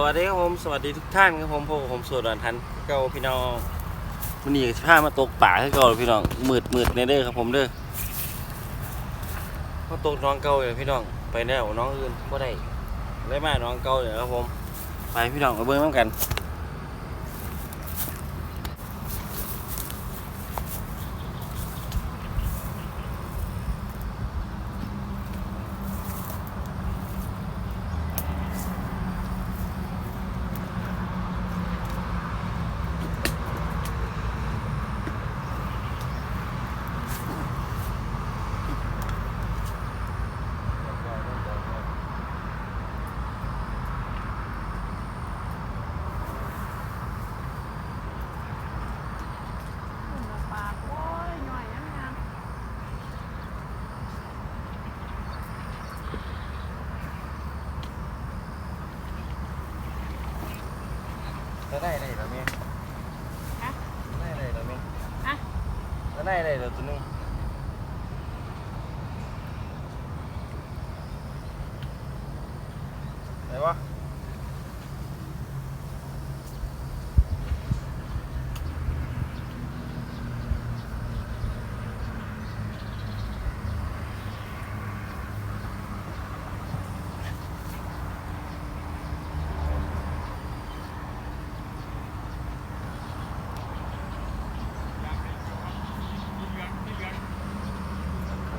สวัสดีครับผมสวัสดีทุกท่านครับผมพวกผมสวดวันทันเก่าพี่น้องวันนี้สิพามาตกป่าให้เก่าพี่น้องมืดมืดในเด้อครับผมเด้อมาตกน้องเก่าเลยพี่น้องไปแล้วน้องอื่นก็ได้ได้มาน้องเก่าเลยครับผมไปพี่น้องไปเบิ้งน้ำกัน ปากโอ้ยหน่อยยังงาม จะได้ได้หรือไม่ ฮะ ได้ได้หรือไม่ ฮะ จะได้ได้หรือตัวนึงไหนวะ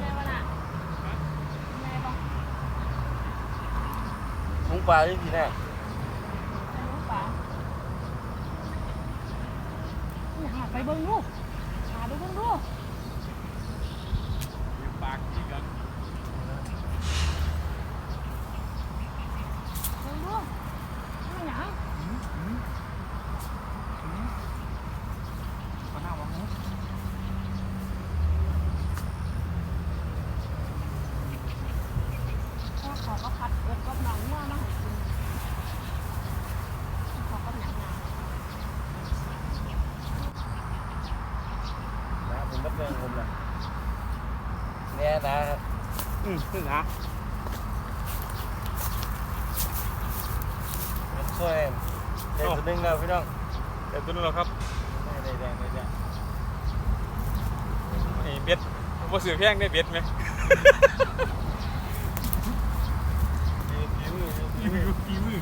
แม่วะน่ะแม่บอก มุ้ง ปลาที่ทีแน่แม่รู้ป่าหาไปเบิ้งลูกหาดูเบิ้งลูกเบิ่งลูกนี่หยังพ่อเขาก็พัดเอิดกับน้องงัวมาให้กินเขาก็หนักหนา นะผมมัดเรื่องผมนะเนี่ยนะอืมขึ้นะมันช่วยเด็กตัวนึงแล้วพี่น้องเด็กตัวนึงแล้วครับได้ได้ได้ได้ได้นี่เบ็ดว่าสื่อแพงได้เบ็ดไหม ยืนยืนยืน อี ยื มือน อีมือ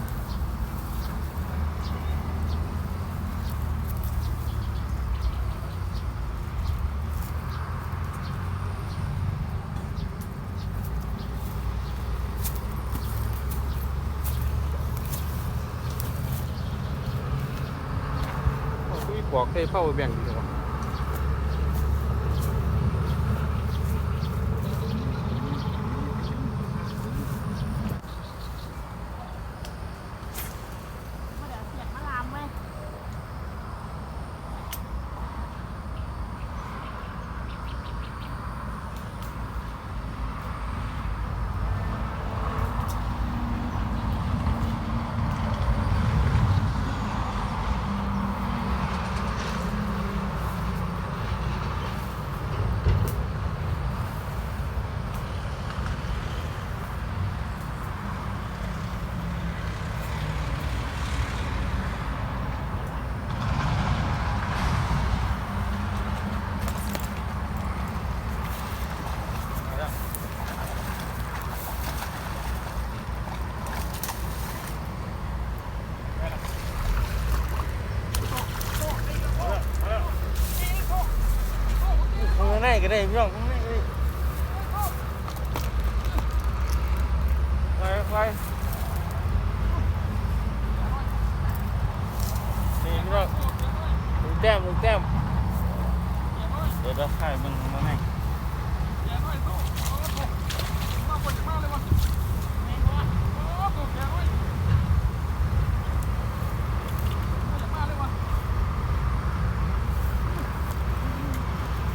โอ้ยปอกได้เป้าแบ่งดีกว่า เดี๋ยวเสียงมาลามเว้ย ข้างในก็ได้พี่น้องข้างในก็ได้ไปไปนี่พี่น้องมึงแต้มมึงแต้มเดี๋ยวเราถ่ายมึงมาแม่ง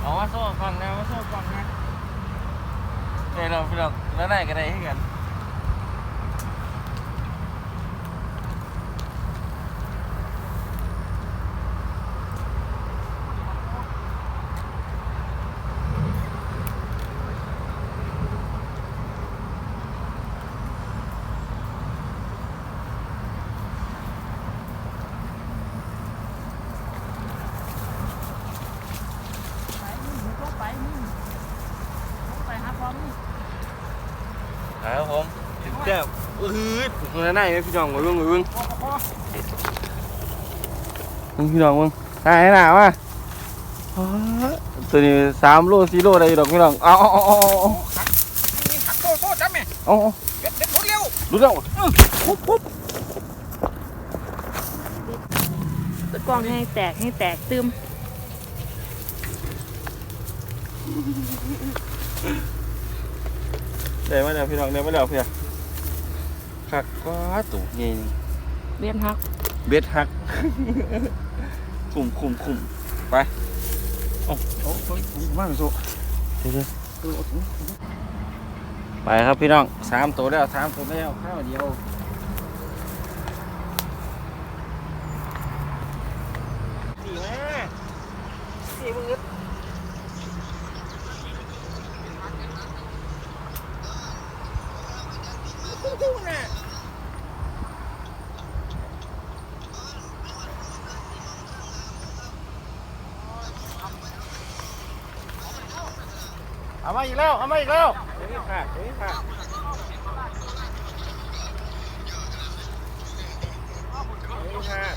เอามาโซ่ฟังนะมาโซ่ฟังนะเดี๋ยวเราพี่น้องแล้วได้ก็ได้ให้กัน อืดคนละไหนไหมพี่น้องมาเบิ่งมึงมึงพี่น้องมึงตายหนาวะอ๋อตัวนี้สามโลสี่โลได้อยู่ดอกพี่น้องเอาเอาเอาเอาเอาหักโตโตจับแม่เอาเอาเบ็ดเบ็ดหมดเร็วรู้แล้วปุ๊บปุ๊บตะกร้องให้แตกให้แตกตึมได้มาแล้วพี่น้องได้มาแล้วเพี่ย คักก็ตู่เงี้ยเบียนฮัก เบ็ดหัก คุมคุมคุมไปเอาเอาเอามาไปสู้เดี๋ยวเดี๋ยวไปครับพี่น้องสามตัวแล้วสามตัวแล้วข้าวเดียวสี่แม่สี่มึงอึดเอา มาอีกแล้ว เอามาอีกแล้วเดี๋ยวนี้ขาดเดี๋ยวนี้ขาดเดี๋ยวนี้ขาด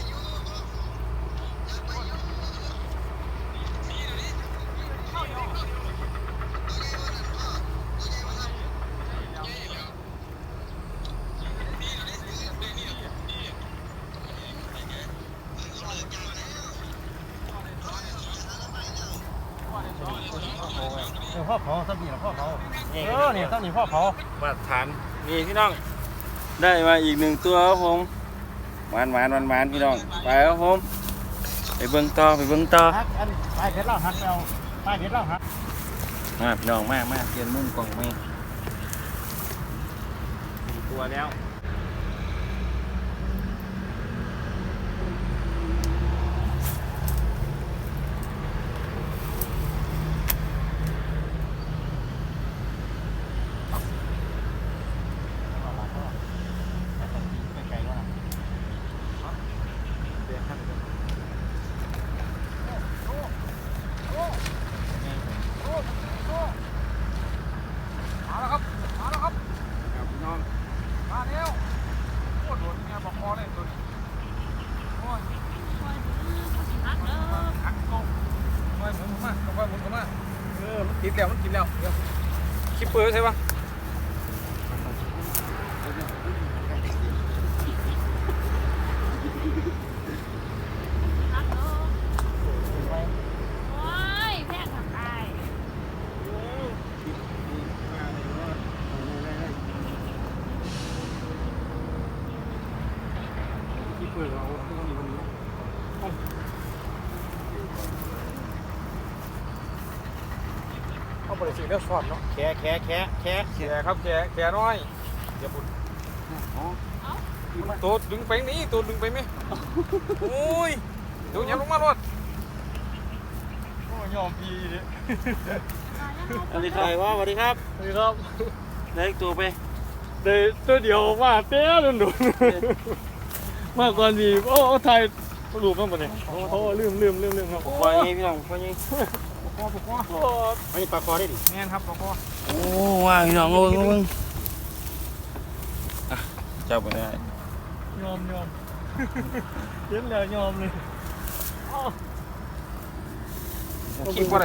เออ พ่อเผาสักทีละพ่อเผานี่เออเนี่ยสักทีพ่อเผามาตรฐานนี่พี่น้อง ได้มาอีกหนึ่งตัวครับผมหวานหวานหวานหวานพี่น้อง ไปครับผม ไปเบิ้งต่อไปเบิ้งต่อฮักอันปลายเพชรเล่าฮักเอาปลายเพชรเล่าฮักมาพี่น้องมากมากเปลี่ยนมุมกล่องไหมสี่ตัวแล้ว ไกลๆแล้วนะ มาแล้วครับมาแล้วครับ ครับพี่น้อง มาแล้วโอ้โดนเนี่ยบอกคอเลยตัวนี้โอ้ยหักโตไม่หมุนเข้ามาค่อยๆหมุนเข้ามาเออมันติดแล้วมันกินแล้วเดี๋ยว คิปเปอร์ใช่ปะ โอ้ยแพงหักอาย คิปเปอร์เราต้องมีคนนี้เอาไปสิเลือดสอดเนาะแค่แค่แค่แค่แกครับแกแกน้อยอย่าบุญตัวดึงไปนี่ตัวดึงไปไหมโอ้ยเดี๋ยวอย่าลงมารถโอ้ยอมพีเลยสวัสดีครับว่าสวัสดีครับสวัสดีครับได้อีกตัวไปเดี๋ยวตัวเดียวมาเต้ดุนดุนมากกว่านี้โอ้ไทยรูปมันหมดเลยโอ้โหลืมลืมลืมลืมครับปล่อยงี้พี่น้องปล่อย อปกคอปกคออันนี้ปลาคอได้ดิแม่นครับปกคอโอ้ว่าพี่น้องเอาเบิ่งเพิ่งจับไปได้ยอมยอมเย็นแล้วยอมเลยคิดว่าอะไร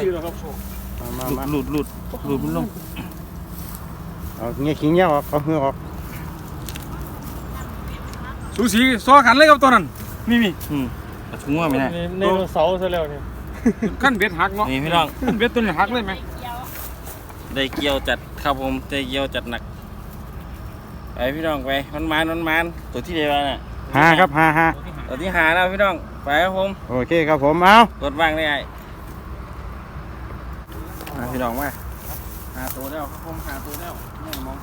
มามาหลุดหลุดหลุดมันลงเอาเงี้ยขิงเงี้ยออกเอาเงี้ยออกสูสีซ้อกันเลยครับตัวนั้นนี่นี่อืมกระทุ้งว่าไม่ได้ในเสาซะแล้วเนี่ย ขั้นเบ็ดหักเนาะนี่พี่น้อง ขั้นเบ็ดตัวนี้หักเลยไหมได้เกี่ยวจัดครับผมได้เกี่ยวจัดหนักไปพี่น้องไปมันมันมันมันตัวที่เดียวน่ะห้าครับห้าห้าตัวที่หาแล้วพี่น้องไปครับผมโอเคครับผมเอากดว่างได้ไงมาพี่น้องมาหาตัวแล้วครับผมหาตัวแล้วนี่มอง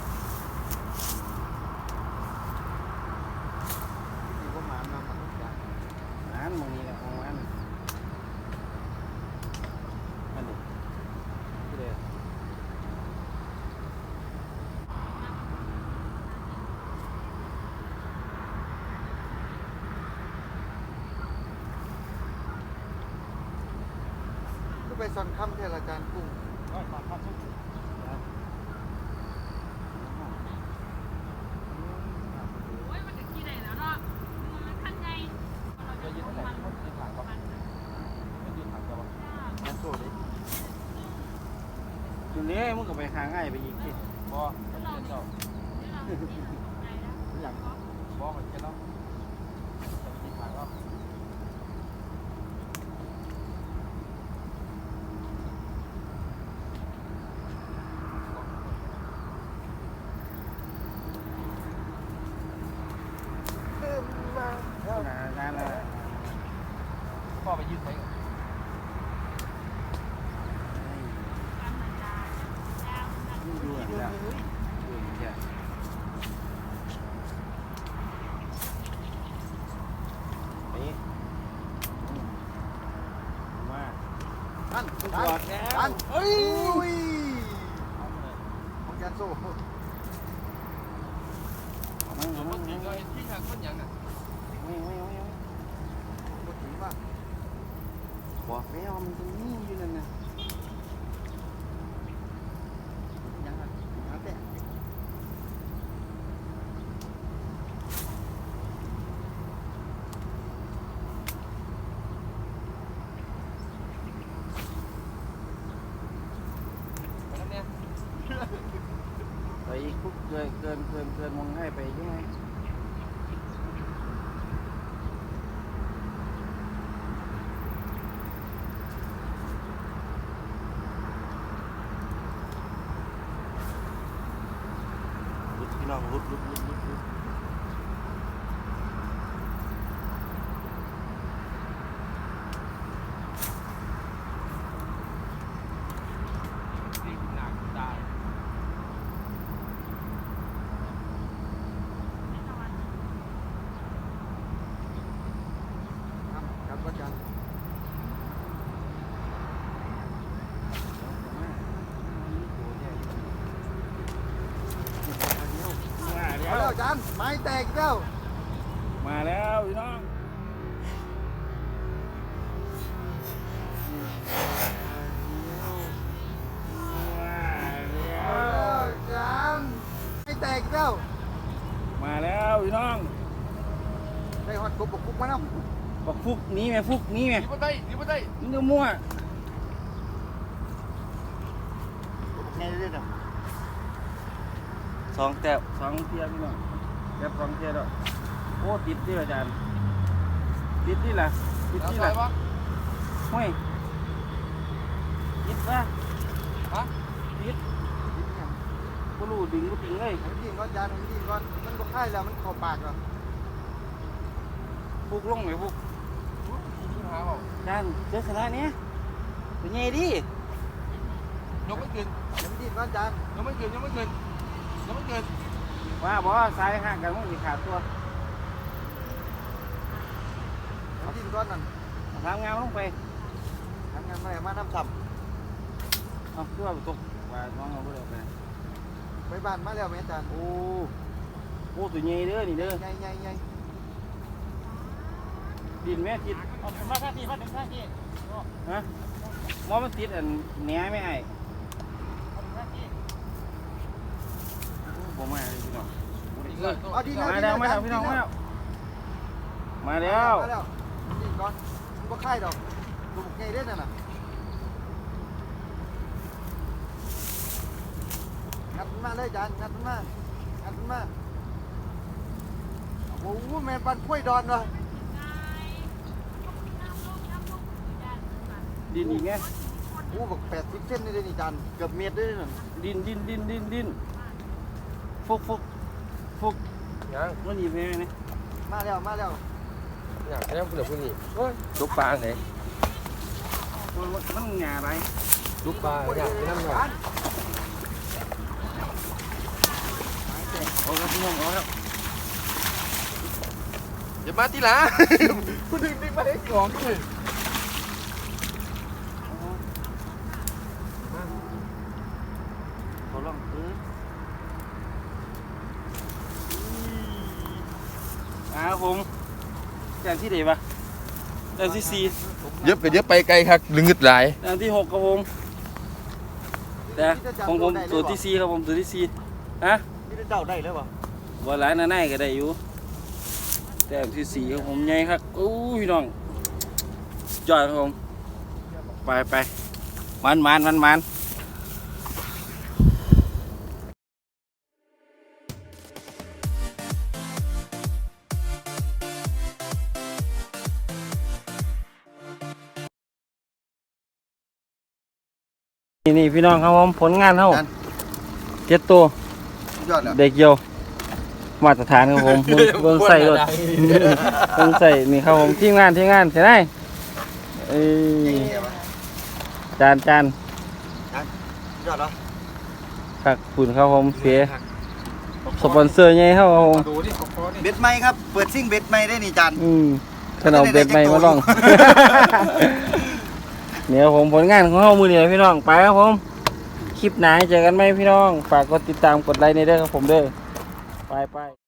การกุ้งมันถึงที่ไหนแล้วเนาะมันขั้นไงเราจะยึดมันมันมันโตเลยอยู่เนี้มึงก็ไปหาง่ายไปยิงกี่พอเจ้า อันจอัอนดแล้วอันเอ้ยของยันโซ่มึงมึงมองจริงก็เห็นที่ทางคนยังอะไม่ไม่ไม่ปกติมากบอกแล้วมันจะมีอยู่นั่นนะ ยังอะน้ำแตะ ไปแล้วเนี่ย ไปอีกคุกเกิน เกินมองให้ไปใช่ไหมรุดพี่น้องรุดรุดรุดรุดรุด ตีหนักได้ ครับครับอาจารย์มาแล้วจันไม้แตกแล้ว มาแล้วพี่น้อง บอกฟุกหนี้ไหมฟุกหนี้ไหมดีบ่ได้ดีบ่ได้มึงจะมั่วไงเรื่อยสองแต้วสองเทียพี่น้องแต้วสองเทียแล้วโอ้ติดที่อาจารย์ติดที่ล่ะติดแล้วที่ใส่ล่ะปะห้วยติดปะฮะติดกูรู้ดึงกูติงเลยผมกินก่อนอาจารย์ผมกินก่อนมันก็ค่ายแล้วมันเข้าปากแล้วฟุกลงไหมฟุกมี หาเปล่าอาจารย์เจอขนาดนี้เป็นไงดิยกไม่เกินผมกินก่อนอาจารย์ยกไม่เกินยกไม่เกินยกไม่เกินว่าบอกว่าซ้ายห่างกันมึงสิขาดตัวผมกินก่อนนั่นเอาทำงานลงไปทำงานมามาน้ำสับเอาคือว่าตกว่าน้องเอาไปเลยไปไปบ้านมาแล้วแม่อาจารย์โอ้โอ้ตัวใหญ่เด้อนี่เด้อใหญ่ใหญ่ใหญ่ดินแม่ติด เอาเป็นว่าท่าที่ว่าเป็นท่าที่ฮะมอมันติดอันแหน่ไม่ไอ้เอาเป็นท่าที่ผมมาเลยพี่น้องอีกแล้วเอาดีแล้วมาดีแล้วมาแล้วอาจารย์พี่น้องมาแล้วมาแล้วมาแล้วกินก่อนมันก็ค่ายดอกลูกไงเด้อนั่นน่ะงัดมันมาเลยอาจารย์งัดมันมางัดมันมาโอ้โหแม่นปันกล้วยดอนวะ ดินอีกไงโอ้บอกแปดสิบเส้นเลยเด้อนี่อาจารย์เกือบเมตรเลยนั่นดินดินดินดินดินฟุกฟุกฟุกยังมันหนีไปไหนเนี่ยมาแล้วมาแล้วอยากให้พูดกับผู้นี้โอ้ยลูกปลาไหนมันมันหงาอะไรลูกปลาอยากไปนั่งหน่อยเอาแล้วพี่น้องเอาแล้วอย่ามาทีหละผู้ดึงดึงมาให้ของเลย เขา ลองเอออ่าครับผมแต้มที่ไหนปะแต้มที่สี่เยอะไปเยอะไปไกลครับลึงึดหลายแต้มที่หกครับผมแต่ของผมตัวที่สี่ครับผมตัวที่สี่ฮะนี่ได้เดาได้เลยป่ะบ่หลายนาไนก็ได้อยู่แต้มที่สี่ครับผมใหญ่ครับโอ้ยพี่น้องจอดครับผมไปไปมันมันมันมัน นี่นี่พี่น้องครับผมผลงานเฮาเจ็ดตัวสุดยอดแล้วเด็กเกียวมาตรฐานครับผมเบิ่งเบิ่งใส่รถเบิ่งใส่นี่ครับผมทีมงานทีมงานเสียได้เอ้ยจานจานสุดยอดแล้วคักคุณครับผมเสียสปอนเซอร์ใหญ่ครับผมดูนี่ขอคอนี่เบ็ดไม้ครับเปิดซิ่งเบ็ดไม้ได้นี่จานอืมขนมเบ็ดใหม่มาลอง เดี๋ยวผมผลงานของเฮามือเดียวพี่น้องไปครับผม คลิปไหนเจอกันไหมพี่น้อง ฝากกดติดตามกดไลค์ในเด้อครับผมเด้อไปไป